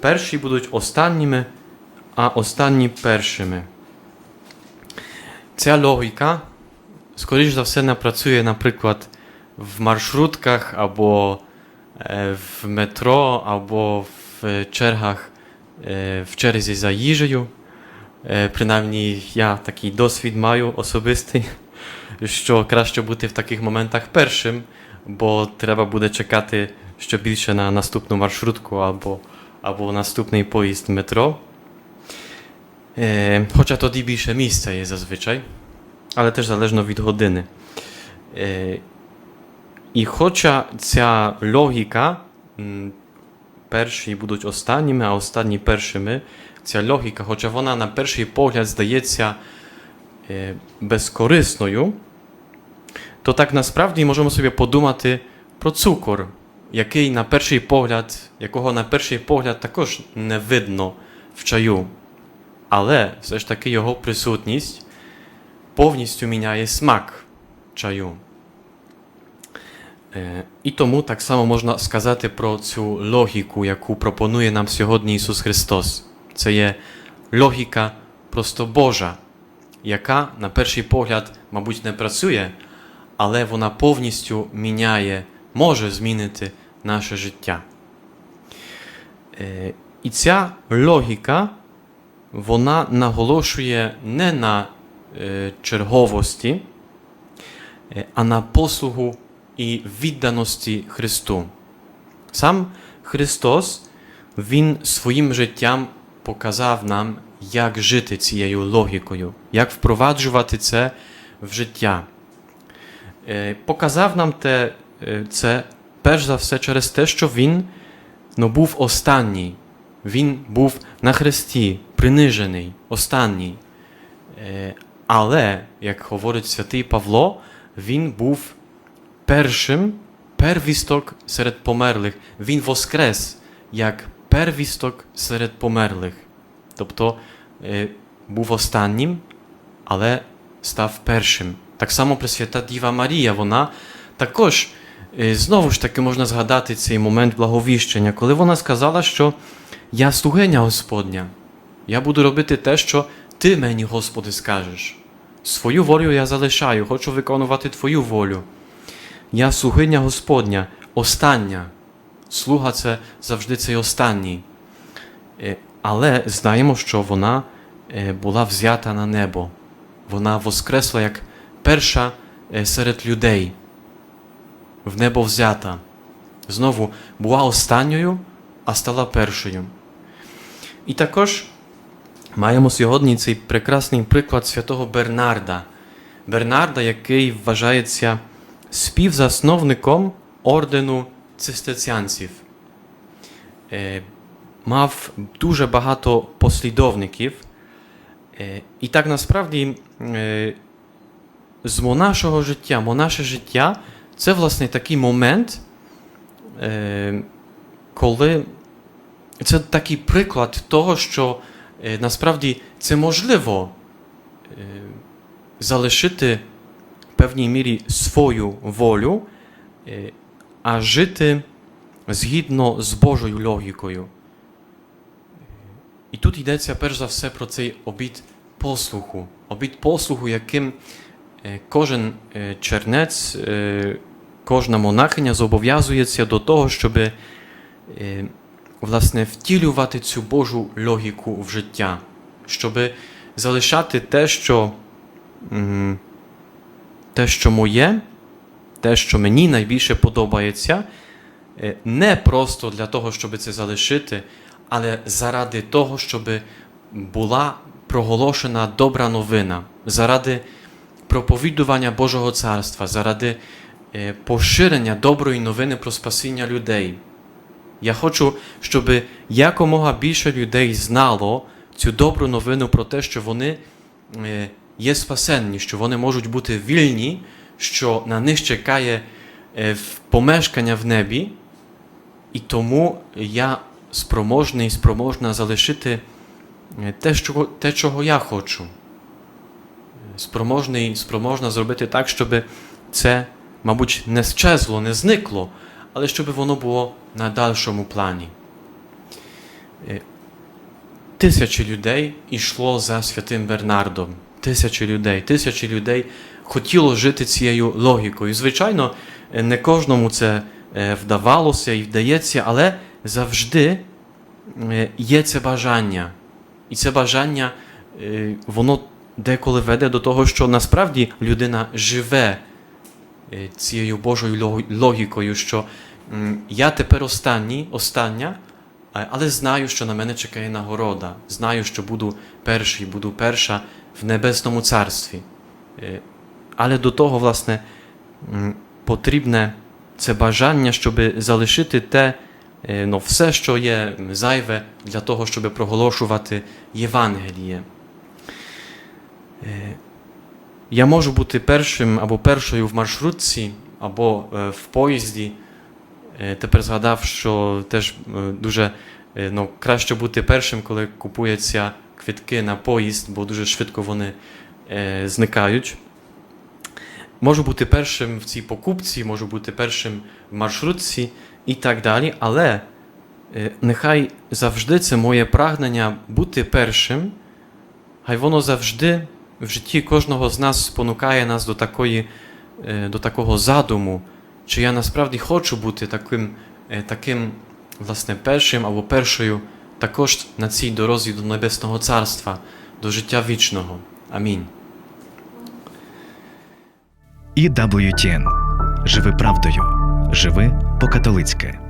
перші будуть останніми, а останні першими. Ця логіка, скоріш за все, не працює, наприклад, в маршрутках або е, в метро, або в чергах е, в черзі за їжею. Е, Принаймні, я такий досвід маю особистий, що краще бути в таких моментах першим, бо треба буде чекати що більше на наступну маршрутку або, або наступний поїзд метро. Е, Хоча тоді більше місця є зазвичай, але теж залежно від години. Е, І хоча ця логіка, м, перші будуть останніми, а останні першими, ця логіка, хоча вона на перший погляд здається е, безкорисною, то так насправді можемо собі подумати про цукор, який на перший погляд, якого на перший погляд також не видно в чаю. Але все ж таки його присутність повністю міняє смак чаю. Е, І тому так само можна сказати про цю логіку, яку пропонує нам сьогодні Ісус Христос. Це є логіка просто Божа, яка на перший погляд, мабуть, не працює, але вона повністю міняє, може змінити наше життя. Е, І ця логіка, вона наголошує не на е, черговості, е, а на послугу і відданості Христу. Сам Христос, Він своїм життям показав нам, як жити цією логікою, як впроваджувати це в життя. Показав нам те, це перш за все через те, що Він ну, був останній. Він був на хресті, принижений, останній. Е, Але, як говорить святий Павло, він був першим первісток серед померлих. Він воскрес як первісток серед померлих. Тобто е, був останнім, але став першим. Так само Пресвята Діва Марія, вона також, е, знову ж таки, можна згадати цей момент благовіщення, коли вона сказала, що я слугиня Господня, я буду робити те, що ти мені, Господи, скажеш. Свою волю я залишаю, хочу виконувати Твою волю. Я слугиня Господня, остання. Слуга це завжди цей останній. Е, Але знаємо, що вона е, була взята на небо. Вона воскресла як перша серед людей. В небо взята. Знову була останньою, а стала першою. І також маємо сьогодні цей прекрасний приклад святого Бернарда. Бернарда, який вважається співзасновником ордену цистерціанців. Е, Мав дуже багато послідовників. Е, І так насправді е, з монашого життя, монаше життя це власне такий момент, е, коли це такий приклад того, що е, насправді це можливо е, залишити в певній мірі свою волю, а жити згідно з Божою логікою. І тут йдеться перш за все про цей обід послуху, обід послуху, яким кожен чернець, кожна монахиня зобов'язується до того, щоб власне втілювати цю Божу логіку в життя, щоб залишати те, що те, що моє, те, що мені найбільше подобається, е, не просто для того, щоб це залишити, але заради того, щоб була проголошена добра новина, заради проповідування Божого царства, заради е, поширення доброї новини про спасіння людей. Я хочу, щоб якомога більше людей знало цю добру новину про те, що вони е, є спасенні, що вони можуть бути вільні, що на них чекає е, помешкання в небі, і тому я спроможний, спроможна залишити е, те, що, те, чого я хочу. Спроможний, спроможна зробити так, щоб це, мабуть, не щезло, не зникло, але щоб воно було на дальшому плані. Е, Тисячі людей йшло за святим Бернардом. Тисячі людей, тисячі людей хотіло жити цією логікою. Звичайно, е, не кожному це е, вдавалося і вдається, але завжди є це бажання. І це бажання, воно деколи веде до того, що насправді людина живе цією Божою логікою, що я тепер останній, остання, але знаю, що на мене чекає нагорода. Знаю, що буду перший, буду перша в небесному царстві. Е, Але до того, власне, потрібне це бажання, щоб залишити те, е, ну, все, що є зайве для того, щоб проголошувати Євангеліє. Я можу бути першим або першою в маршрутці, або е, в поїзді. Е, Тепер згадав, що теж е, дуже ну, краще бути першим, коли купуються квитки на поїзд, бо дуже швидко вони зникають. Можу бути першим в цій покупці, можу бути першим в маршрутці і так далі, але нехай завжди це моє прагнення бути першим, хай воно завжди в житті кожного з нас спонукає нас до, такої, е, до такого задуму, чи я насправді хочу бути таким, е, таким власне, першим або першою також на цій дорозі до Небесного Царства, до життя вічного. Амінь. І WTN. Живи правдою. Живи по-католицьки.